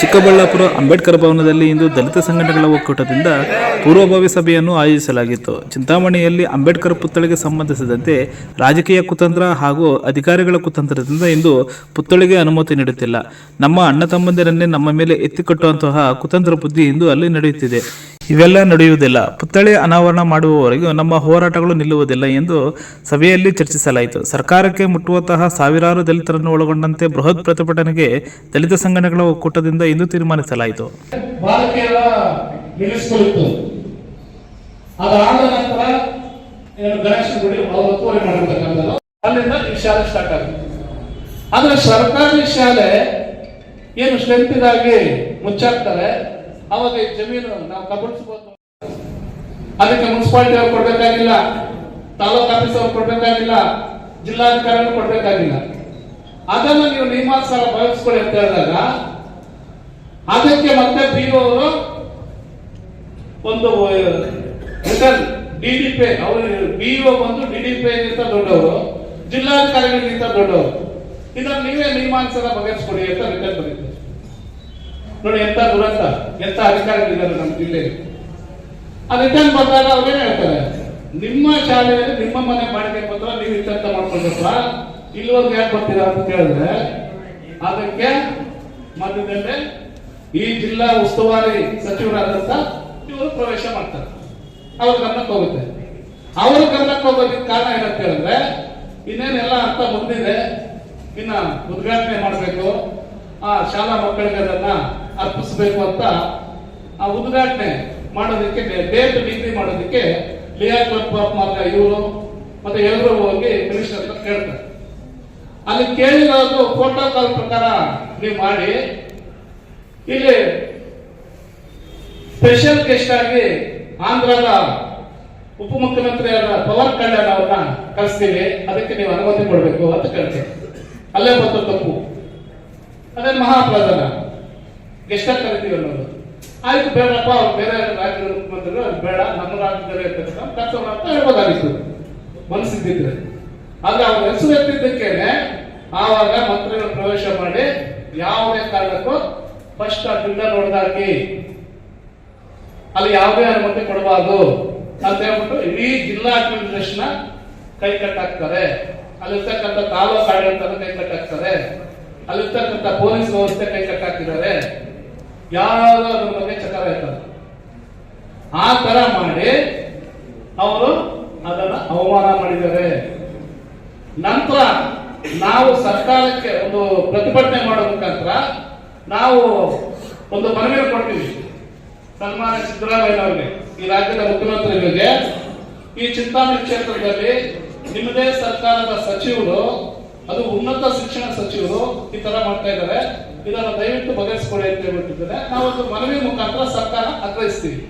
ಚಿಕ್ಕಬಳ್ಳಾಪುರ ಅಂಬೇಡ್ಕರ್ ಭವನದಲ್ಲಿ ಇಂದು ದಲಿತ ಸಂಘಟನೆಗಳ ಒಕ್ಕೂಟದಿಂದ ಪೂರ್ವಭಾವಿ ಸಭೆಯನ್ನು ಆಯೋಜಿಸಲಾಗಿತ್ತು. ಚಿಂತಾಮಣಿಯಲ್ಲಿ ಅಂಬೇಡ್ಕರ್ ಪುತ್ಥಳಿಗೆ ಸಂಬಂಧಿಸಿದಂತೆ ರಾಜಕೀಯ ಕುತಂತ್ರ ಹಾಗೂ ಅಧಿಕಾರಿಗಳ ಕುತಂತ್ರದಿಂದ ಇಂದು ಪುತ್ಥಳಿಗೆ ಅನುಮತಿ ನೀಡುತ್ತಿಲ್ಲ. ನಮ್ಮ ಅಣ್ಣ ತಮ್ಮಂದಿರನ್ನೇ ನಮ್ಮ ಮೇಲೆ ಎತ್ತಿಕಟ್ಟುವಂತಹ ಕುತಂತ್ರ ಬುದ್ಧಿ ಇಂದು ಅಲ್ಲಿ ನಡೆಯುತ್ತಿದೆ. ಇವೆಲ್ಲ ನಡೆಯುವುದಿಲ್ಲ. ಪುತ್ಥಳಿ ಅನಾವರಣ ಮಾಡುವವರೆಗೂ ನಮ್ಮ ಹೋರಾಟಗಳು ನಿಲ್ಲುವುದಿಲ್ಲ ಎಂದು ಸಭೆಯಲ್ಲಿ ಚರ್ಚಿಸಲಾಯಿತು. ಸರ್ಕಾರಕ್ಕೆ ಮುಟ್ಟುವಂತಹ ಸಾವಿರಾರು ದಲಿತರನ್ನು ಒಳಗೊಂಡಂತೆ ಬೃಹತ್ ಪ್ರತಿಭಟನೆಗೆ ದಲಿತ ಸಂಘಟನೆಗಳ ಒಕ್ಕೂಟದಿಂದ ಇಂದು ತೀರ್ಮಾನಿಸಲಾಯಿತು. ಸರ್ಕಾರಿ ಶಾಲೆ ಏನು ಸ್ಟ್ರೆಂತ್ ಮುಚ್ಚಾಕ್ತಾರೆ ಅವಾಗ ಈ ಜಮೀನು ನಾವು ಕಬಳಿಸ್ಬೋದು ಅದಕ್ಕೆ ಮುನ್ಸಿಪಾಲಿಟಿ ಅವ್ರು ಕೊಡ್ಬೇಕಾಗಿಲ್ಲ, ತಾಲೂಕ್ ಆಫೀಸ್ ಅವ್ರು ಕೊಡ್ಬೇಕಾಗಿಲ್ಲ ಜಿಲ್ಲಾಧಿಕಾರಿಗಳು ಕೊಡ್ಬೇಕಾಗಿಲ್ಲ. ಅದನ್ನು ನೀವು ನಿಯಮಾನುಸಾರ ಬಳಸ್ಕೊಳ್ಳಿ ಅಂತ ಹೇಳಿದಾಗ, ಅದಕ್ಕೆ ಮತ್ತೆ ಬಿಒ ಅವರು ಒಂದು ರಿಟರ್ನ್ ಡಿ ಡಿ ಪಿ ಅವರು ಬಿಇಒ ಬಂದು ಡಿ ಡಿ ಪಿ ಗಿಂತ ದೊಡ್ಡವರು, ಜಿಲ್ಲಾಧಿಕಾರಿಗಳಿಗಿಂತ ದೊಡ್ಡವರು. ಇದನ್ನ ನೀವೇ ನಿಯಮಾನುಸಾರ ಬಗೆಹರಿಸ್ಕೊಡಿ ಅಂತ ರಿಟರ್ನ್ ಬರೀತಾರೆ ನೋಡಿ ಎಂತ ದುರಂತ? ಎಂತ ಅಧಿಕಾರಿಗಳಿದ್ದಾರೆ ನಮ್ಮ ಜಿಲ್ಲೆಗೆ? ಆ ರಿಟರ್ನ್ ಬಂದಾಗ ಅವ್ರೇನ್ ಹೇಳ್ತಾರೆ? ನಿಮ್ಮ ಶಾಲೆಯಲ್ಲಿ ನಿಮ್ಮ ಮನೆ ಬಾಡಿಗೆ ಪತ್ರ ನೀವು ಇತ್ಯರ್ಥ ಮಾಡ್ಕೊಂಡಪ್ಪ ಇಲ್ಲಿವರೆಗೂ ಯಾಕೆ ಬರ್ತೀರಾ ಅಂತ ಕೇಳಿದ್ರೆ, ಅದಕ್ಕೆ ಮಧ್ಯದಲ್ಲೇ ಈ ಜಿಲ್ಲಾ ಉಸ್ತುವಾರಿ ಸಚಿವರಾದಂತ ಇವರು ಪ್ರವೇಶ ಮಾಡ್ತಾರೆ. ಅವ್ರ ಗಮನಕ್ಕೆ ಹೋಗುತ್ತೆ. ಅವ್ರ ಗಮನಕ್ಕೆ ಹೋಗೋದಕ್ಕೆ ಕಾರಣ ಏನಂತ ಹೇಳಿದ್ರೆ, ಇನ್ನೇನೆಲ್ಲ ಅರ್ಥ ಬಂದಿದೆ, ಇನ್ನ ಉದ್ಘಾಟನೆ ಮಾಡಬೇಕು. ಆ ಶಾಲಾ ಮಕ್ಕಳಿಗೆ ಅದನ್ನ ಅರ್ಪಿಸಬೇಕು ಅಂತ ಆ ಉದ್ಘಾಟನೆ ಮಾಡೋದಕ್ಕೆ ಡೇಟ್ ಡಿಗ್ರಿ ಮಾಡೋದಕ್ಕೆ ಲಿಯಾ ಕ್ಲಬ್ ಮಾರ್ಗ ಇವರು ಮತ್ತೆ ಎಲ್ಲರೂ ಹೋಗಿ ಮಿನಿಸ್ಟರ್ ಹತ್ರ ಕೇಳ್ತಾರೆ. ಅಲ್ಲಿ ಕೇಳಿರೋದು ಪ್ರೋಟೋಕಾಲ್ ಪ್ರಕಾರ ನೀವು ಮಾಡಿ. ಇಲ್ಲಿ ಸ್ಪೆಷಲ್ ಗೆಸ್ಟ್ ಆಗಿ ಆಂಧ್ರದ ಉಪಮುಖ್ಯಮಂತ್ರಿಯಾದ ಪವನ್ ಕಲ್ಯಾಣ್ ಅವ್ರನ್ನ ಕಳಿಸ್ತೀವಿ ಅದಕ್ಕೆ ನೀವು ಅನುಮತಿ ಕೊಡಬೇಕು ಅಂತ ಕೇಳ್ತೀವಿ. ಅಲ್ಲೇ ಬಂದ ತಪ್ಪು. ಅದೇ ಮಹಾಪ್ರಧಾನ. ಗೆಸ್ಟ್ ಆಗಿ ಕರಿತೀವಿ ಅನ್ನೋದು ಆಯ್ತು, ಬೇಡಪ್ಪ, ಅವ್ರು ಬೇರೆ ರಾಜ್ಯದ ಮುಖ್ಯಮಂತ್ರಿಗಳು ಅದು ಬೇಡ, ನಮ್ಮ ರಾಜ್ಯದಲ್ಲೇ ಇರ್ತಕ್ಕಂಥ ಕರ್ತವ್ಯ ಅಂತ ಹೇಳ್ಬೋದಾಗಿತ್ತು. ಮನಸ್ಸಿದ್ದಿದ್ರೆ. ಆದ್ರೆ ಅವ್ರ ಹೆಸರು ಎತ್ತಿದ್ದಕ್ಕೇನೆ ಆವಾಗ ಮಂತ್ರಿಗಳು ಪ್ರವೇಶ ಮಾಡಿ ಯಾವುದೇ ಕಾರಣಕ್ಕೂ ಫಸ್ಟ್ ಆ ಬಿಲ್ಡರ್ ನೋಡ್ದಾಕಿ, ಅಲ್ಲಿ ಯಾವುದೇ ಅನುಮತಿ ಕೊಡಬಾರ್ದು ಅಂತ ಹೇಳ್ಬಿಟ್ಟು ಇಡೀ ಜಿಲ್ಲಾ ಅಡ್ಮಿನಿಸ್ಟ್ರೇಷನ್ ಕೈ ಕಟ್ಟಾಕ್ತಾರೆ. ಅಲ್ಲಿರ್ತಕ್ಕಂಥ ತಾಲೂಕು ಆಡಳಿತ ಕೈ ಕಟ್ಟಾಕ್ತಾರೆ. ಅಲ್ಲಿರ್ತಕ್ಕಂಥ ಪೊಲೀಸ್ ವ್ಯವಸ್ಥೆ ಕೈ ಕಟ್ಟಾಕಿದ್ದಾರೆ ಯಾರು ಅದ್ರ ಬಗ್ಗೆ ಚಕಾರ ಇರ್ತದೆ. ಆ ತರ ಮಾಡಿ ಅವರು ಅದನ್ನ ಅವಮಾನ ಮಾಡಿದ್ದಾರೆ. ನಂತರ ನಾವು ಸರ್ಕಾರಕ್ಕೆ ಒಂದು ಪ್ರತಿಭಟನೆ ಮಾಡೋ ಮುಖಾಂತರ ನಾವು ಒಂದು ಮನವಿ ಕೊಡ್ತೀವಿ. ಸನ್ಮಾನ್ಯ ಸಿದ್ದರಾಮಯ್ಯನವರಿಗೆ ಈ ರಾಜ್ಯದ ಮುಖ್ಯಮಂತ್ರಿಗಳಿಗೆ ಈ ಚಿಂತಾಮಣಿ ಕ್ಷೇತ್ರದಲ್ಲಿ ನಿಮ್ಮದೇ ಸರ್ಕಾರದ ಸಚಿವರು, ಅದು ಉನ್ನತ ಶಿಕ್ಷಣ ಸಚಿವರು ಈ ತರ ಮಾಡ್ತಾ ಇದ್ದಾರೆ. ಇದನ್ನು ದಯವಿಟ್ಟು ಬಗೆಹರಿಸಿಕೊಳ್ಳಿ ಅಂತ ಹೇಳ್ಬಿಟ್ಟಿದ್ದಾರೆ. ನಾವು ಒಂದು ಮನವಿ ಮುಖಾಂತರ ಸರ್ಕಾರ ಆಗ್ರಹಿಸ್ತೀವಿ.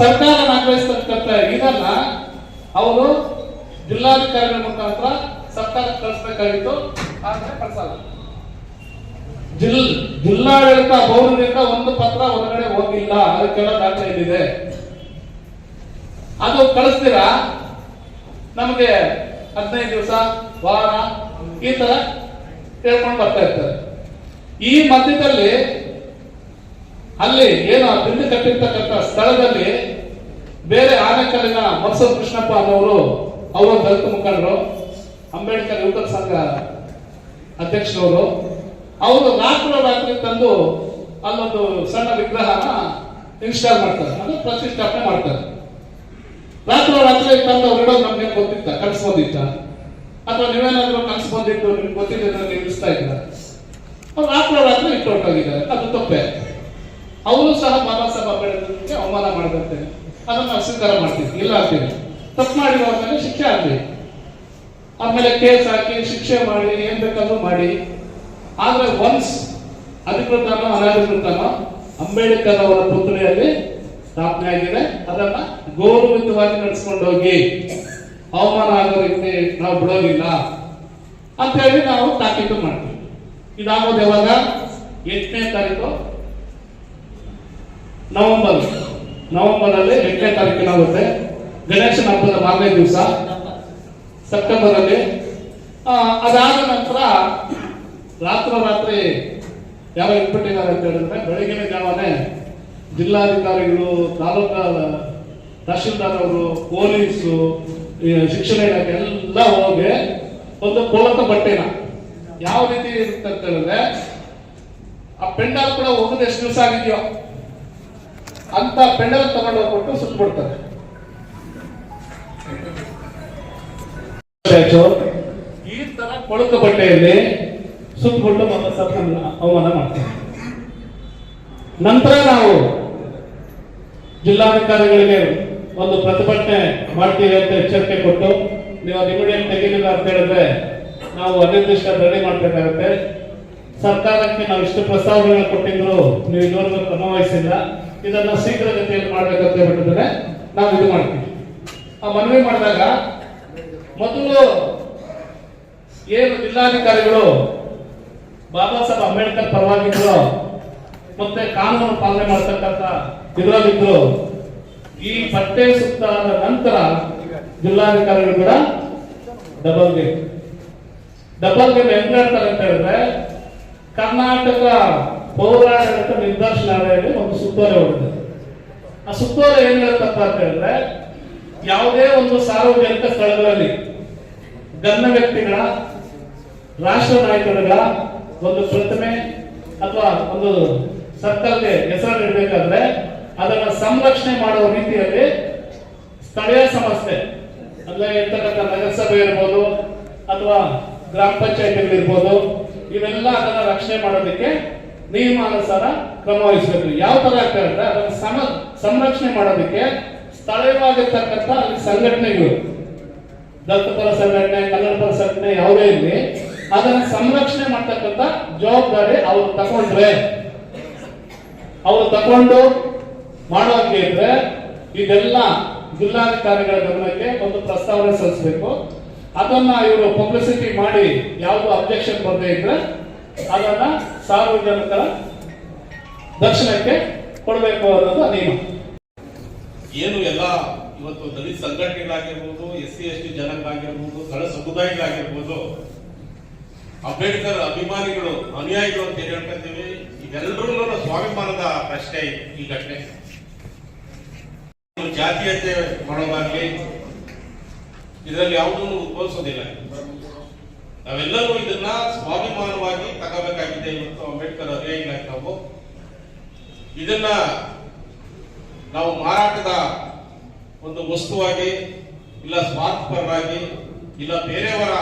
ಸರ್ಕಾರ ಆಗ್ರಹಿಸ್ತಕ್ಕಂತ ಇದನ್ನ ಅವರು ಜಿಲ್ಲಾಧಿಕಾರಿಗಳ ಮುಖಾಂತರ ಸರ್ಕಾರ ಕಳಿಸ್ಬೇಕಾಗಿತ್ತು. ಆದ್ರೆ ಕಳಿಸಲ್ಲ ಜಿಲ್, ಜಿಲ್ಲಾಡಳಿತ ಭವನದಿಂದ ಒಂದು ಪತ್ರ ಹೊರಗಡೆ ಹೋಗಿಲ್ಲ. ಅದಕ್ಕೆಲ್ಲ ದಾಖಲೆ ಇಲ್ಲಿದೆ. ಅದು ಕಳಿಸ್ತೀರಾ? ನಮಗೆ ಹದಿನೈದು ದಿವಸ, ವಾರ ಈ ತರ ಹೇಳ್ಕೊಂಡು ಬರ್ತಾ ಇರ್ತಾರೆ. ಈ ಮಧ್ಯದಲ್ಲಿ ಅಲ್ಲಿ ಏನು ಬಿಲ್ಲು ಕಟ್ಟಿರ್ತಕ್ಕಂಥ ಸ್ಥಳದಲ್ಲಿ ಬೇರೆ ಆನೆಕಲ್ಲಿನ ಮತ್ಸದ್ ಕೃಷ್ಣಪ್ಪ ಅನ್ನೋರು, ಅವರು ದಲಿತ ಮುಖಂಡರು, ಅಂಬೇಡ್ಕರ್ ಯುವಕರ ಸಂಘ ಅಧ್ಯಕ್ಷರವರು, ಅವರು ರಾತ್ರಿ ರಾತ್ರಿ ತಂದು ಅಲ್ಲೊಂದು ಸಣ್ಣ ವಿಗ್ರಹನ ಇನ್ಸ್ಟಾಲ್ ಮಾಡ್ತಾರೆ. ಅಂದ್ರೆ ಪ್ರತಿಷ್ಠಾಪನೆ ಮಾಡ್ತಾರೆ. ರಾತ್ರಿ ರಾತ್ರಿ ತಂದು ಅವ್ರು ನಮ್ಗೆ ಗೊತ್ತಿತ್ತ ಕನಸು ಬಂದಿತ್ತ ಅಥವಾ ನೀವೇನಾದ್ರೂ ಕನಸು ಬಂದಿತ್ತು ನಿಮ್ಗೆ ಗೊತ್ತಿದ್ದ ನೀವು ಇಳಿಸ್ತಾ ಅವ್ರು ಆಕ್ರವಾದ್ರು ಅದು ತಪ್ಪೆ. ಅವರು ಸಹ ಬಾಬಾ ಸಾಹೇಬ್ ಅವಮಾನ ಮಾಡಿದಂತೆ. ಅದನ್ನು ಸ್ವೀಕಾರ ಮಾಡ್ತೀವಿ ಇಲ್ಲ ಅಂತೀವಿ ತಪ್ಪು ಮಾಡಿರೋ ಮೇಲೆ ಶಿಕ್ಷೆ ಆಗ್ತೀವಿ ಆಮೇಲೆ ಕೇಸ್ ಹಾಕಿ, ಶಿಕ್ಷೆ ಮಾಡಿ, ಏನ್ ಬೇಕಾದ್ರೂ ಮಾಡಿ. ಆದ್ರೆ ಒನ್ಸ್ ಅಧಿಕೃತನೋ, ಅನಧಿಕೃತನೋ ಅಂಬೇಡ್ಕರ್ ಅವರ ಪುತ್ರಿಯಲ್ಲಿ ಸ್ಥಾಪನೆ ಆಗಿದೆ. ಅದನ್ನ ಗೌರವಿತವಾಗಿ ನಡೆಸ್ಕೊಂಡು ಹೋಗಿ. ಅವಮಾನ ಆಗೋ ರೀತಿ ನಾವು ಬಿಡೋದಿಲ್ಲ. ಅಂತ ಹೇಳಿ ನಾವು ತಾಕೀತು ಮಾಡ್ತೀವಿ. ಇದಾಗೋದು ಯಾವಾಗ? ಎಂಟನೇ ತಾರೀಕು ನವೆಂಬರ್. ನವೆಂಬರ್ ಅಲ್ಲಿ ಎಂಟನೇ ತಾರೀಕಿನಾಗುತ್ತೆ ಗಣೇಶನ ಹಬ್ಬದ ಮಾರನೇ ದಿವಸ. ಸೆಪ್ಟೆಂಬರ್ ಅಲ್ಲಿ ಅದಾದ ನಂತರ ರಾತ್ರೋರಾತ್ರಿ ಯಾವ ಇಟ್ಬಿಟ್ಟಿದ್ದಾರೆ ಅಂತ ಹೇಳಿದ್ರೆ, ಬೆಳಗಿನ ಜಾವನೇ ಜಿಲ್ಲಾಧಿಕಾರಿಗಳು, ತಾಲೂಕಾ ತಹಶೀಲ್ದಾರ್ ಅವರು, ಪೊಲೀಸು ಶಿಕ್ಷಣ ಇಲಾಖೆ ಎಲ್ಲ ಹೋಗಿ ಒಂದು ಕೋಲಕ ಬಟ್ಟೆನ ಯಾವ ರೀತಿ ಇರುತ್ತೆ ಅಂತ ಆ ಪೆಂಡಲ್ ಕೂಡ ಹೋಗೋದು ಎಷ್ಟು ದಿವಸ ಆಗಿದೆಯೋ, ಅಂತ ಪೆಂಡಲ್ ತಗೊಂಡು ಹೋಗ್ಬಿಟ್ಟು ಸುಟ್ಬಿಡ್ತಾರೆ. ಈ ತರ ಕೊಳಕು ಬಟ್ಟೆಯಲ್ಲಿ ಸುತ್ತಬಿಟ್ಟು ಮತ್ತೆ ಸತ್ತನ್ನ ಅವಮಾನ ಮಾಡ್ತಾರೆ. ನಂತರ ನಾವು ಜಿಲ್ಲಾಧಿಕಾರಿಗಳಿಗೆ ಒಂದು ಪ್ರತಿಭಟನೆ ಮಾಡ್ತೀವಿ ಅಂತ ಎಚ್ಚರಿಕೆ ಕೊಟ್ಟು, ನೀವು ಇಮಿಡಿಯೇಟ್ ತೆಗೀಲಿಲ್ಲ ಅಂತ ಹೇಳಿದ್ರೆ ನಾವು ಅನಿರ್ದಿಷ್ಟ ರೆಡಿ ಮಾಡಬೇಕಾಗುತ್ತೆ. ಸರ್ಕಾರಕ್ಕೆ ನಾವು ಇಷ್ಟು ಪ್ರಸ್ತಾವನೆಗಳು ಕೊಟ್ಟಿದ್ರು, ನೀವು ಇದುವರೆಗೂ ಕ್ರಮ ವಹಿಸಿಲ್ಲ. ಇದನ್ನ ಶೀಘ್ರಗತಿಯಲ್ಲಿ ಮಾಡ್ಬೇಕಂತ ಹೇಳ್ಬಿಟ್ಟಿದ್ರೆ ನಾವು ಇದು ಮಾಡ್ತೀವಿ. ಆ ಮನವಿ ಮಾಡಿದಾಗ ಮೊದಲು ಏನು ಜಿಲ್ಲಾಧಿಕಾರಿಗಳು, ಬಾಬಾ ಸಾಹೇಬ್ ಅಂಬೇಡ್ಕರ್ ಪರವಾಗಿದ್ರು, ಮತ್ತೆ ಕಾನೂನು ಪಾಲನೆ ಮಾಡ್ತಕ್ಕಂಥ ಇದರಲ್ಲಿದ್ರು, ಈ ಪಟ್ಟೆ ಸುತ್ತ ಆದ ನಂತರ ಜಿಲ್ಲಾಧಿಕಾರಿಗಳು ಕೂಡ ಡಬಲ್ ಗೇಮ್ ಡಬಲ್ ಗೇಮ್ ಹೆಂಗ್ ಅಂತ ಹೇಳಿದ್ರೆ ಕರ್ನಾಟಕ ಪೌರಾಡಳಿತ ನಿರ್ದೇಶನಾಲಯದಲ್ಲಿ ಒಂದು ಸುತ್ತೋಲೆ ಹೊರಡಿದೆ ಆ ಸುತ್ತೋಲೆ ಏನ್ ಹೇಳ್ತಪ್ಪ ಅಂತ ಹೇಳಿದ್ರೆ, ಯಾವುದೇ ಒಂದು ಸಾರ್ವಜನಿಕ ಸ್ಥಳಗಳಲ್ಲಿ ಗಣ್ಯ ವ್ಯಕ್ತಿಗಳ, ರಾಷ್ಟ್ರ ನಾಯಕರುಗಳ ಒಂದು ಪ್ರತಿಮೆ ಅಥವಾ ಒಂದು ಸರ್ಕಾರಕ್ಕೆ ಹೆಸರು ಇಡಬೇಕಾದ್ರೆ ಅದನ್ನ ಸಂರಕ್ಷಣೆ ಮಾಡುವ ರೀತಿಯಲ್ಲಿ ಸ್ಥಳೀಯ ಸಂಸ್ಥೆ, ಅಂದ್ರೆ ಇರ್ತಕ್ಕಂಥ ನಗರಸಭೆ ಇರ್ಬೋದು ಅಥವಾ ಗ್ರಾಮ ಪಂಚಾಯತಿಗಳಿರ್ಬೋದು, ಇವೆಲ್ಲ ಅದನ್ನ ರಕ್ಷಣೆ ಮಾಡೋದಕ್ಕೆ ನಿಯಮಾನುಸಾರ ಕ್ರಮ ವಹಿಸಬೇಕು ಯಾವ ತರ ಆಗ್ತಾ ಇರುತ್ತೆ? ಅದನ್ನ ಸಮ, ಸಂರಕ್ಷಣೆ ಮಾಡೋದಕ್ಕೆ ಸ್ಥಳೀಯವಾಗಿರ್ತಕ್ಕಂಥ ಅಲ್ಲಿ ಸಂಘಟನೆಗಳು, ದತ್ತಪರ ಪರ ಸಂಘಟನೆ ಕನ್ನಡ ಪರ ಸಂಘಟನೆ ಯಾವುದೇ ಇರಲಿ, ಅದನ್ನ ಸಂರಕ್ಷಣೆ ಮಾಡ್ತಕ್ಕಂಥ ಜವಾಬ್ದಾರಿ ಅವ್ರು ತಗೊಂಡ್ರೆ, ಅವ್ರು ತಗೊಂಡು ಮಾಡೋಕೆ ಇದ್ರೆ, ಇದೆಲ್ಲ ಜಿಲ್ಲಾಧಿಕಾರಿಗಳ ಗಮನಕ್ಕೆ ಒಂದು ಪ್ರಸ್ತಾವನೆ ಸಲ್ಲಿಸಬೇಕು. ಅದನ್ನ ಇವರು ಪಬ್ಲಿಸಿಟಿ ಮಾಡಿ ಯಾವುದು ಅಬ್ಜೆಕ್ಷನ್ ಬರದೇ ಇದ್ರೆ ಅದನ್ನ ಸಾರ್ವಜನಿಕರ ದರ್ಶನಕ್ಕೆ ಕೊಡಬೇಕು ಅನ್ನೋದು ನಿಯಮ ಏನು ಎಲ್ಲ ಇವತ್ತು ದಲಿತ ಸಂಘಟನೆಗಳಾಗಿರ್ಬೋದು ಎಸ್ ಸಿ ಎಸ್ ಟಿ ಜನಗಳಾಗಿರ್ಬೋದು ಸ್ಥಳ ಸಮುದಾಯಗಳಾಗಿರ್ಬೋದು, ಅಂಬೇಡ್ಕರ್ ಅಭಿಮಾನಿಗಳು, ಅನುಯಾಯಿಗಳು ಅಂತ ಏನ್ ಹೇಳ್ಕೊಂತೀವಿ ಇವೆಲ್ಲರೂ ಸ್ವಾಭಿಮಾನದ ಪ್ರಶ್ನೆ ಈ ಘಟನೆ. ಜಾತೀಯತೆ ಮಾಡೋದಾಗ್ಲಿ ಇದರಲ್ಲಿ ಯಾವುದನ್ನು ಉದ್ಭವಿಸೋದಿಲ್ಲ ನಾವೆಲ್ಲರೂ ಇದನ್ನ ಸ್ವಾಭಿಮಾನವಾಗಿ ತಗೋಬೇಕಾಗಿದೆ ಇವತ್ತು ಅಂಬೇಡ್ಕರ್ ಅನುಯಾಯಿಗಳಾಗಿ ನಾವು. ಇದನ್ನ ನಾವು ಮಾರಾಟದ ಒಂದು ವಸ್ತುವಾಗಿ ಇಲ್ಲ ಸ್ವಾರ್ಥಪರರಾಗಿ ಇಲ್ಲ ಬೇರೆಯವರ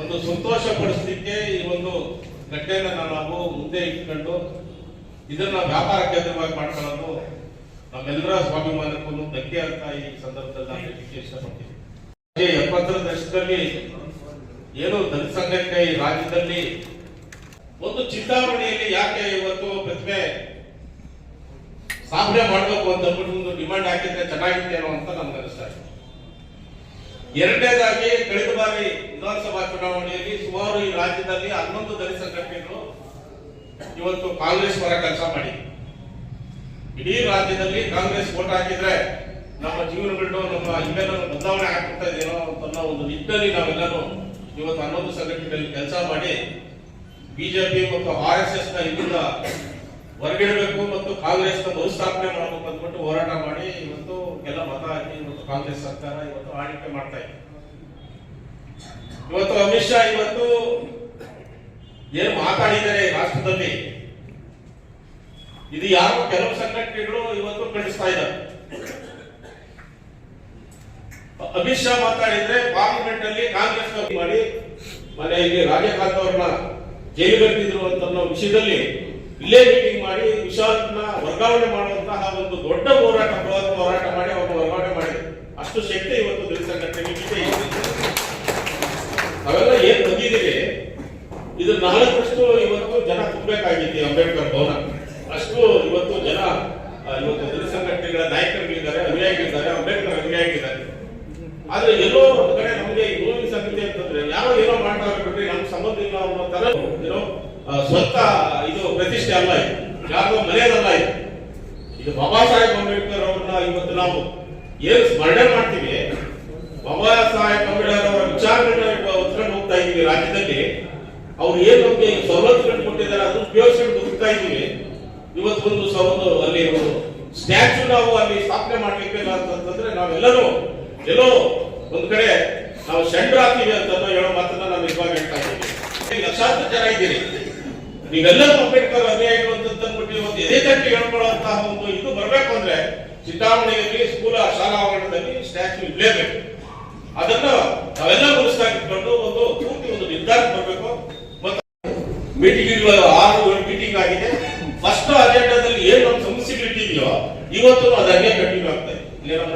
ಒಂದು ಸಂತೋಷ ಪಡಿಸಲಿಕ್ಕೆ ಈ ಒಂದು ಘಟನೆಯನ್ನ ನಾವು ಮುಂದೆ ಇಟ್ಕೊಂಡು ಇದನ್ನ ವ್ಯಾಪಾರ ಕೇಂದ್ರವಾಗಿ ಮಾಡ್ಕೊಳ್ಳೋದು ನಮ್ಮೆಲ್ಲರ ಸ್ವಾಭಿಮಾನಕ್ಕೂ ಧಕ್ಕೆ ಅಂತ ಈ ಸಂದರ್ಭದಲ್ಲಿ ನಾನು ಇಷ್ಟಪಡ್ತೀನಿ. ಎಪ್ಪತ್ತರ ದಶಕದಲ್ಲಿ ಏನು ದಲಿತ ಸಂಘಟನೆ ಈ ರಾಜ್ಯದಲ್ಲಿ ಒಂದು ಚಿಂತಾಮಣಿಯಲ್ಲಿ ಯಾಕೆ ಇವತ್ತು ಪ್ರತಿಭೆ ಸಾಧನೆ ಮಾಡಬೇಕು ಅಂತ ಅಂದ್ಬಿಟ್ಟು ಒಂದು ಡಿಮಾಂಡ್ ಹಾಕಿದ್ರೆ ಚೆನ್ನಾಗಿತ್ತೇನೋ ಅಂತ ನಮ್ಗೆ ಅನಿಸ್ತಾ ಇದೆ. ಎರಡನೇದಾಗಿ ಕಳೆದ ಬಾರಿ ವಿಧಾನಸಭಾ ಚುನಾವಣೆಯಲ್ಲಿ ಸುಮಾರು ಈ ರಾಜ್ಯದಲ್ಲಿ ಹನ್ನೊಂದು ದಲಿತ ಸಂಘಟನೆಗಳು ಇವತ್ತು ಕಾಂಗ್ರೆಸ್ ಪರ ಕೆಲಸ ಮಾಡಿ ಇಡೀ ರಾಜ್ಯದಲ್ಲಿ ಕಾಂಗ್ರೆಸ್ ವೋಟ್ ಹಾಕಿದ್ರೆ ನಮ್ಮ ಜೀವನಗಳು ನಮ್ಮ ಇವೆಲ್ಲ ಬದಲಾವಣೆ ಆಗ್ಬಿಡ್ತಾ ಇದೆಯೋ ಅಂತ ಒಂದು ನಿಟ್ಟಲ್ಲಿ ನಾವೆಲ್ಲರೂ ಇವತ್ತು ಹನ್ನೊಂದು ಸಂಘಟನೆಗಳಲ್ಲಿ ಕೆಲಸ ಮಾಡಿ ಬಿಜೆಪಿ ಮತ್ತು ಆರ್ ಎಸ್ ಎಸ್ನ ಇಲ್ಲಿಂದ ಹೊರಗಿಡಬೇಕು ಮತ್ತು ಕಾಂಗ್ರೆಸ್ನ ಮರುಸ್ಥಾಪನೆ ಮಾಡಬೇಕು ಅಂದ್ಬಿಟ್ಟು ಹೋರಾಟ ಮಾಡಿ ಇವತ್ತು ಎಲ್ಲ ಮತ ಹಾಕಿ ಇವತ್ತು ಕಾಂಗ್ರೆಸ್ ಸರ್ಕಾರ ಇವತ್ತು ಆಳ್ವಿಕೆ ಮಾಡ್ತಾ ಇದೆ. ಇವತ್ತು ಅಮಿತ್ ಶಾ ಇವತ್ತು ಏನು ಮಾತಾಡಿದ್ದಾರೆ ರಾಷ್ಟ್ರದಲ್ಲಿ? ಇದು ಯಾರು ಕೆಲವು ಸಂಘಟನೆಗಳು ಇವತ್ತು ಖಂಡಿಸ್ತಾ ಇದ್ದಾರೆ. ಅಮಿತ್ ಶಾ ಮಾತಾಡಿದ್ರೆ ಪಾರ್ಲಿಮೆಂಟ್ ಅಲ್ಲಿ ಕಾಂಗ್ರೆಸ್ ಮಾಡಿ, ಮನೆ ಇಲ್ಲಿ ರಾಜಕಾಂತ್ ಅವ್ರನ್ನ ಜೈಲಿಗಟ್ಟಿದ್ರು ಅಂತ ವಿಷಯದಲ್ಲಿ ಇಲ್ಲೇ ಮೀಟಿಂಗ್ ಮಾಡಿ ವಿಶಾಲ್ನ ವರ್ಗಾವಣೆ ಮಾಡುವಂತಹ ಒಂದು ದೊಡ್ಡ ಹೋರಾಟ, ಬೃಹತ್ ಹೋರಾಟ ಮಾಡಿ ಅವರು ವರ್ಗಾವಣೆ ಮಾಡಿ. ಅಷ್ಟು ಶಕ್ತಿ ಇವತ್ತು ದಲಿತ ನಾವೆಲ್ಲ ಏನ್ ಬಂದಿದ್ದೀವಿ? ಇದು ನಾಲ್ಕಷ್ಟು ಇವತ್ತು ಜನ ತುಂಬಬೇಕಾಗಿತ್ತು ಅಂಬೇಡ್ಕರ್ ಭವನ. ಅಷ್ಟು ಇವತ್ತು ಜನ ಇವತ್ತು ದಲಿತ ಸಂಘಟನೆಗಳ ನಾಯಕರುಗಳಿದ್ದಾರೆ, ಅನುಯಾಯಿಗಳಿದ್ದಾರೆ, ಅಂಬೇಡ್ಕರ್ ಅನುಯಾಯಿಗಳಿದ್ದಾರೆ. ಆದ್ರೆ ಎಲ್ಲೋ ಒಂದು ಕಡೆ ನಮಗೆ ಈ ನೋವಿನ ಸಂಗತಿ ಅಂತಂದ್ರೆ ಯಾರೋ ಏನೋ ಮಾಡ್ತಾರೆ ಬಿಟ್ರೆ ನಮ್ಗೆ ಸಂಬಂಧ ಇಲ್ಲ ಅನ್ನೋ ತರ ಏನೋ ಸ್ವಂತ ಇದು ಪ್ರತಿಷ್ಠೆ ಅಲ್ಲ ಇದು. ಯಾರೋ ಮನೆಯದಲ್ಲ ಇದು. ಇದು ಬಾಬಾ ಸಾಹೇಬ್ ಅಂಬೇಡ್ಕರ್ ಅವ್ರನ್ನ ಇವತ್ತು ನಾವು ಏನು ಸ್ಮರಣೆ ಮಾಡ್ತೀವಿ? ಬಾಬಾ ಸಾಹೇಬ್ ಅಂಬೇಡ್ಕರ್ ಅವರ ವಿಚಾರಗಳನ್ನ ಹೊತ್ಕೊಂಡು ಹೋಗ್ತಾ ಇದೀವಿ ರಾಜ್ಯದಲ್ಲಿ. ಅವ್ರು ಏನು ನಮ್ಗೆ ಸವಲತ್ತುಗಳು ಕೊಟ್ಟಿದ್ದಾರೆ ಅದು ಉಪಯೋಗಿಸ್ಕೊಂಡು ಹುಡುಕ್ತಾ ಇದ್ದೀವಿ. ಇವತ್ತು ಒಂದು ಸ ಒಂದು ಅಲ್ಲಿ ಒಂದು ಸ್ಟ್ಯಾಚು ನಾವು ಅಲ್ಲಿ ಸ್ಥಾಪನೆ ಮಾಡ್ಲಿಕ್ಕೆ ಅಂತಂದ್ರೆ ನಾವೆಲ್ಲರೂ ಎಲ್ಲೋ ಒಂದ್ ಕಡೆ ನಾವು ಶಂಡ್ರ ಹಾಕ್ತೀವಿ ಅಂತ ಹೇಳೋ ಮಾತನ್ನ ನಾನು ಇವಾಗ ಹೇಳ್ತಾ ಇದ್ದೀನಿ. ಲಕ್ಷಾಂತರ ಜನ ಇದ್ದೀರಿ. ನೀವೆಲ್ಲರೂ ಅಂಬೇಡ್ಕರ್ ಅನುಯಾಯಿಗಳು ಅಂತ ಅಂದ್ಬಿಟ್ಟು ಒಂದು ಎದೆ ತಟ್ಟಿ ಹೇಳ್ಕೊಳ್ಳುವಂತಹ ಒಂದು ಇದು ಬರಬೇಕು ಅಂದ್ರೆ ಚಿಂತಾಮಣಿಯಲ್ಲಿ ಸ್ಕೂಲ ಶಾಲಾ ಆವರಣದಲ್ಲಿ ಸ್ಟ್ಯಾಚ್ಯೂ ಇರಲೇಬೇಕು ಅದನ್ನ ನಾವೆಲ್ಲ ಮುಗಿಸ್ತಾಗಿಟ್ಕೊಂಡು ಒಂದು ಪೂರ್ತಿ ಒಂದು ನಿರ್ಧಾರ ಬರಬೇಕು. ಮತ್ತು ಮೀಟಿಂಗ್ ಆರು ಮೀಟಿಂಗ್ ಆಗಿದೆ. ಫಸ್ಟ್ ಅಜೆಂಡಾದಲ್ಲಿ ಏನು ಸಮಸ್ಯೆ ಸಮಸ್ಯೆಗಳಿಟ್ಟಿದೆಯೋ ಇವತ್ತು ಅದು ಹಂಗೆ ಕಂಟಿನ್ಯೂ ಆಗ್ತಾ ಇದೆ. ಇಲ್ಲಿ ನಮ್ಮ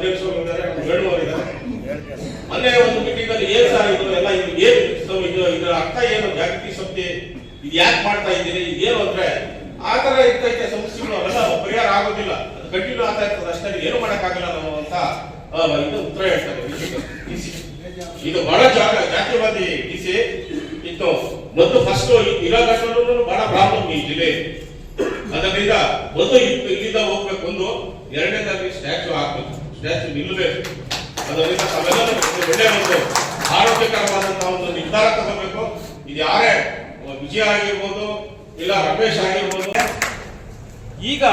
ಮೊನ್ನೆ ಒಂದು ಮೀಟಿಂಗ್ ಅಲ್ಲಿ ಏನ್ ಸರ್ ಇದು ಎಲ್ಲ ಇದು ಇದು, ಇದರ ಅರ್ಥ ಏನು? ಜಾಗೃತಿ ಸಂಸ್ಥೆ ಇದು ಯಾಕೆ ಮಾಡ್ತಾ ಇದ್ದೀರಿ? ಏನು ಅಂದ್ರೆ ಆ ತರ ಇರ್ತೈತೆ ಸಮಸ್ಯೆಗಳು, ಅವೆಲ್ಲ ಪರಿಹಾರ ಆಗೋದಿಲ್ಲ. ಅದು ಕಂಟಿನ್ಯೂ ಆಗ್ತಾ ಇರ್ತದೆ. ಅಷ್ಟೇ ಏನು ಮಾಡಕ್ಕಾಗಲ್ಲ ನಾವು ಅಂತ ಇದು ಉತ್ತರ ಹೇಳ್ತಾರೆ. ಇದು ಬಹಳ ಜಾಗ, ಜಾತಿವಾದಿ ಡಿಸಿ ಇತ್ತು ಮೊದಲು ಫಸ್ಟ್ ಇರೋದಷ್ಟು ಬಹಳ ಪ್ರಾಬ್ಲಮ್ ಈ ಜಿಲ್ಲೆ. ಅದರಿಂದ ಒಂದು ಇಲ್- ಇಲ್ಲಿಂದ ಹೋಗ್ಬೇಕು ಒಂದು. ಎರಡನೇದಾಗಿ ಸ್ಟ್ಯಾಚು ಹಾಕ್ಬೇಕು. ಸ್ಟ್ಯಾಚು ನಿಲ್ಲಬೇಕು. ಅದರಿಂದ ತಾವೆಲ್ಲರೂ ಒಂದು ಒಳ್ಳೆ ಒಂದು ಆರೋಗ್ಯಕರವಾದಂತಹ ಒಂದು ನಿರ್ಧಾರ ತಗೋಬೇಕು. ಇದು ಯಾರೇ ವಿಜಯ ಆಗಿರ್ಬೋದು, ಇಲ್ಲ ರಮೇಶ್ ಆಗಿರ್ಬೋದು. ಈಗ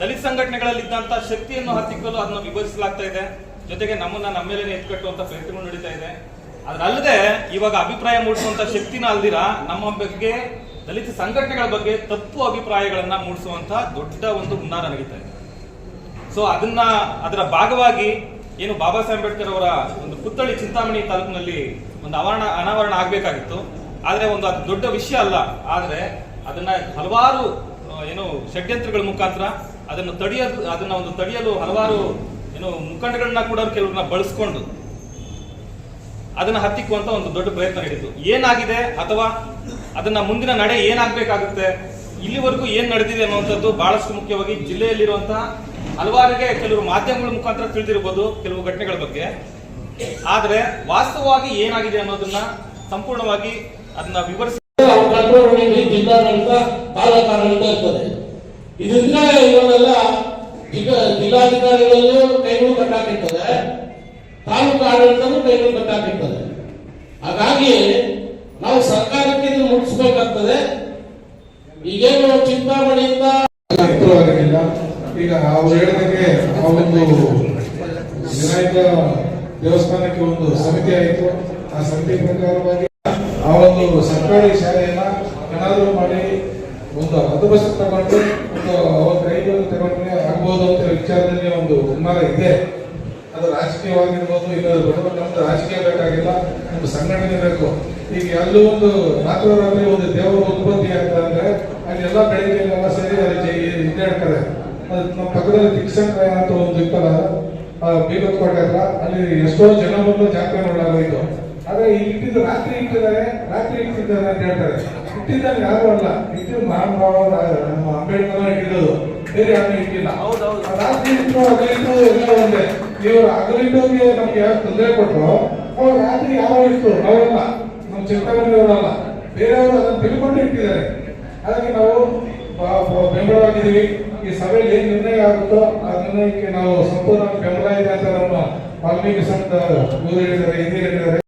ದಲಿತ ಸಂಘಟನೆಗಳಲ್ಲಿ ಇದ್ದಂತಹ ಶಕ್ತಿಯನ್ನು ಹತ್ತಿಕ್ಕಲು ಅದನ್ನು ವಿಭಜಿಸಲಾಗ್ತಾ ಇದೆ. ಜೊತೆಗೆ ನಮ್ಮನ್ನ ನಮ್ಮ ಮೇಲೆ ಎತ್ಕಟ್ಟುವಂತ ಪ್ರಯತ್ನಗಳು ನಡೀತಾ ಇದೆ. ಅದರಲ್ಲದೆ ಇವಾಗ ಅಭಿಪ್ರಾಯ ಮೂಡಿಸುವಂತ ಶಕ್ತಿನ ಅಲ್ದಿರ, ನಮ್ಮ ಬಗ್ಗೆ ದಲಿತ ಸಂಘಟನೆಗಳ ಬಗ್ಗೆ ತಪ್ಪು ಅಭಿಪ್ರಾಯಗಳನ್ನ ಮೂಡಿಸುವಂತ ದೊಡ್ಡ ಒಂದು ಹುನ್ನಾರ ನಡೀತಾ ಇದೆ. ಸೊ ಅದನ್ನ, ಅದರ ಭಾಗವಾಗಿ ಏನು ಬಾಬಾ ಸಾಹೇಬ್ ಅಂಬೇಡ್ಕರ್ ಅವರ ಒಂದು ಪುತ್ಥಳಿ ಚಿಂತಾಮಣಿ ತಾಲೂಕಿನಲ್ಲಿ ಒಂದು ಅವರಣ ಅನಾವರಣ ಆಗ್ಬೇಕಾಗಿತ್ತು. ಆದ್ರೆ ಒಂದು ಅದು ದೊಡ್ಡ ವಿಷಯ ಅಲ್ಲ. ಆದ್ರೆ ಅದನ್ನ ಹಲವಾರು ಏನು ಷಡ್ಯಂತ್ರಗಳ ಮುಖಾಂತರ ಅದನ್ನು ತಡೆಯೋದು, ಅದನ್ನ ಒಂದು ತಡೆಯಲು ಹಲವಾರು, ಏನು ಮುಖಂಡಗಳನ್ನ ಕೂಡ ಕೆಲವ್ರನ್ನ ಬಳಸ್ಕೊಂಡು ಅದನ್ನ ಹತ್ತಿಕ್ಕುವಂತ ಒಂದು ದೊಡ್ಡ ಪ್ರಯತ್ನ ನಡೀತು ಏನಾಗಿದೆ ಅಥವಾ ಅದನ್ನ ಮುಂದಿನ ನಡೆ ಏನಾಗಬೇಕಾಗುತ್ತೆ, ಇಲ್ಲಿವರೆಗೂ ಏನ್ ನಡೆದಿದೆ ಅನ್ನುವಂಥದ್ದು ಬಹಳಷ್ಟು ಮುಖ್ಯವಾಗಿ ಜಿಲ್ಲೆಯಲ್ಲಿರುವಂತಹ ಹಲವಾರಿಗೆ ಕೆಲವರು ಮಾಧ್ಯಮಗಳ ಮುಖಾಂತರ ತಿಳಿದಿರಬಹುದು ಕೆಲವು ಘಟನೆಗಳ ಬಗ್ಗೆ. ಆದ್ರೆ ವಾಸ್ತವವಾಗಿ ಏನಾಗಿದೆ ಅನ್ನೋದನ್ನ ಸಂಪೂರ್ಣವಾಗಿ ಅದನ್ನ ವಿವರಿಸಿ ಜಿಲ್ಲಾಡಳಿತ ತಾಲೂಕಾಡಳಿತ ಇರ್ತದೆ. ಇದರಿಂದ ಇವರೆಲ್ಲ ಜಿಲ್ಲಾ ಜಿಲ್ಲಾಧಿಕಾರಿಗಳಲ್ಲೂ ಕೈಗಳು ಕಟ್ಟಾಕಿರ್ತದೆ. ತಾಲೂಕು ಆಡಳಿತನೂ ಕೈಗಳು ಕಟ್ಟಾಕಿರ್ತದೆ. ಹಾಗಾಗಿ ನಾವು ಸರ್ಕಾರಕ್ಕೆ ಮುಟ್ಟಿಸ್ಬೇಕಾಗ್ತದೆ. ಈಗೇನು ಚಿಂತಾಮಣಿಯಿಂದ ಈಗ ಅವ್ರು ಹೇಳಿದಂಗೆ ಆ ಒಂದು ವಿನಾಯಕ ದೇವಸ್ಥಾನಕ್ಕೆ ಒಂದು ಸಮಿತಿ ಆಯಿತು. ಆ ಸಮಿತಿ ಪ್ರಕಾರವಾಗಿ ಆ ಒಂದು ಸರ್ಕಾರಿ ಶಾಲೆಯನ್ನ ಏನಾದರೂ ಮಾಡಿ ಒಂದು ಹದ್ದುಬಸ್ತು ತಗೊಂಡು ಒಂದು ಅವ್ರ ಕೈಗಳು ತಗೊಂಡ್ರೆ ಆಗ್ಬೋದು ಅಂತ ವಿಚಾರದಲ್ಲಿ ಒಂದು ಹುನ್ನಾರ ಇದೆ. ಅದು ರಾಜಕೀಯವಾಗಿರ್ಬೋದು, ಇಲ್ಲ ದೊಡ್ಡ ನಮ್ದು ರಾಜಕೀಯ ಬೇಕಾಗಿಲ್ಲ, ಒಂದು ಸಂಘಟನೆ ಬೇಕು. ಈಗ ಅಲ್ಲೂ ಒಂದು ರಾತ್ರೋರಾತ್ರಿ ಒಂದು ದೇವರ ಉತ್ಪತ್ತಿ ಆಗ್ತಾ ಅಂದ್ರೆ ಅಲ್ಲಿ ಎಲ್ಲ ಬೆಳಿಗ್ಗೆ ಎಲ್ಲ ಸೇರಿ ಅಲ್ಲಿ ಇದು ಹೇಳ್ತಾರೆ. ಅದು ನಮ್ಮ ಪಕ್ಕದಲ್ಲಿ ದಿಕ್ಸಂಕ್ರಯ ಅಂತ ಒಂದು ಇತ್ತಲ್ಲ, ಆ ಬೀಗತ್ಕೋಟೆ ಹತ್ರ, ಅಲ್ಲಿ ಎಷ್ಟೋ ಜನ ಬಂದು ಜಾತ್ರೆ ನೋಡಲಾಗೋಯ್ತು ಆದ್ರೆ ಈ ಇಟ್ಟಿದ್ದು ರಾತ್ರಿ ಇಟ್ಟಿದ್ದಾರೆ ರಾತ್ರಿ ಇಟ್ಟಿದ್ದಾರೆ ಅಂತ ಹೇಳ್ತಾರೆ. ಇಟ್ಟಿದ್ದಲ್ಲಿ ಯಾರು ಅಲ್ಲ, ಇಟ್ಟಿದ್ದು ಮಹಾನುಭಾವ ನಮ್ಮ ಅಂಬೇಡ್ಕರ್ ಇಟ್ಟಿದ್ದು ಬೇರೆ ಯಾರು ಇಟ್ಟಿಲ್ಲ. ರಾತ್ರಿ ಇಟ್ಟು ಹಗಲಿಟ್ಟು ಎಲ್ಲ ಒಂದೇ. ನೀವು ಹಗಲಿಟ್ಟೋಗಿ ನಮ್ಗೆ ಯಾರು ತೊಂದರೆ ಕೊಟ್ಟರು ಅವ್ರು ರಾತ್ರಿ ಯಾವ ಇಟ್ಟು ಅವರಲ್ಲ. ನಮ್ಮ ಚಿಂತಾಮಣಿಯವರಲ್ಲ ಬೇರೆಯವರು ಅದನ್ನು ತಿಳ್ಕೊಂಡು ಇಟ್ಟಿದ್ದಾರೆ. ಹಾಗಾಗಿ ನಾವು ಬೆಂಬಲವಾಗಿದ್ದೀವಿ. ಈ ಸಭೆಯಲ್ಲಿ ಏನ್ ನಿರ್ಣಯ ಆಗುತ್ತೋ ಆ ನಿರ್ಣಯಕ್ಕೆ ನಾವು ಸಂಪೂರ್ಣ ಬೆಂಬಲ ಇದೆ ಅಂತ ನಮ್ಮ ವಾಲ್ಮೀಕಿ ಇವರು ಹೇಳಿದ್ದಾರೆ ಹಿರಿಯರು ಹೇಳಿದ್ದಾರೆ.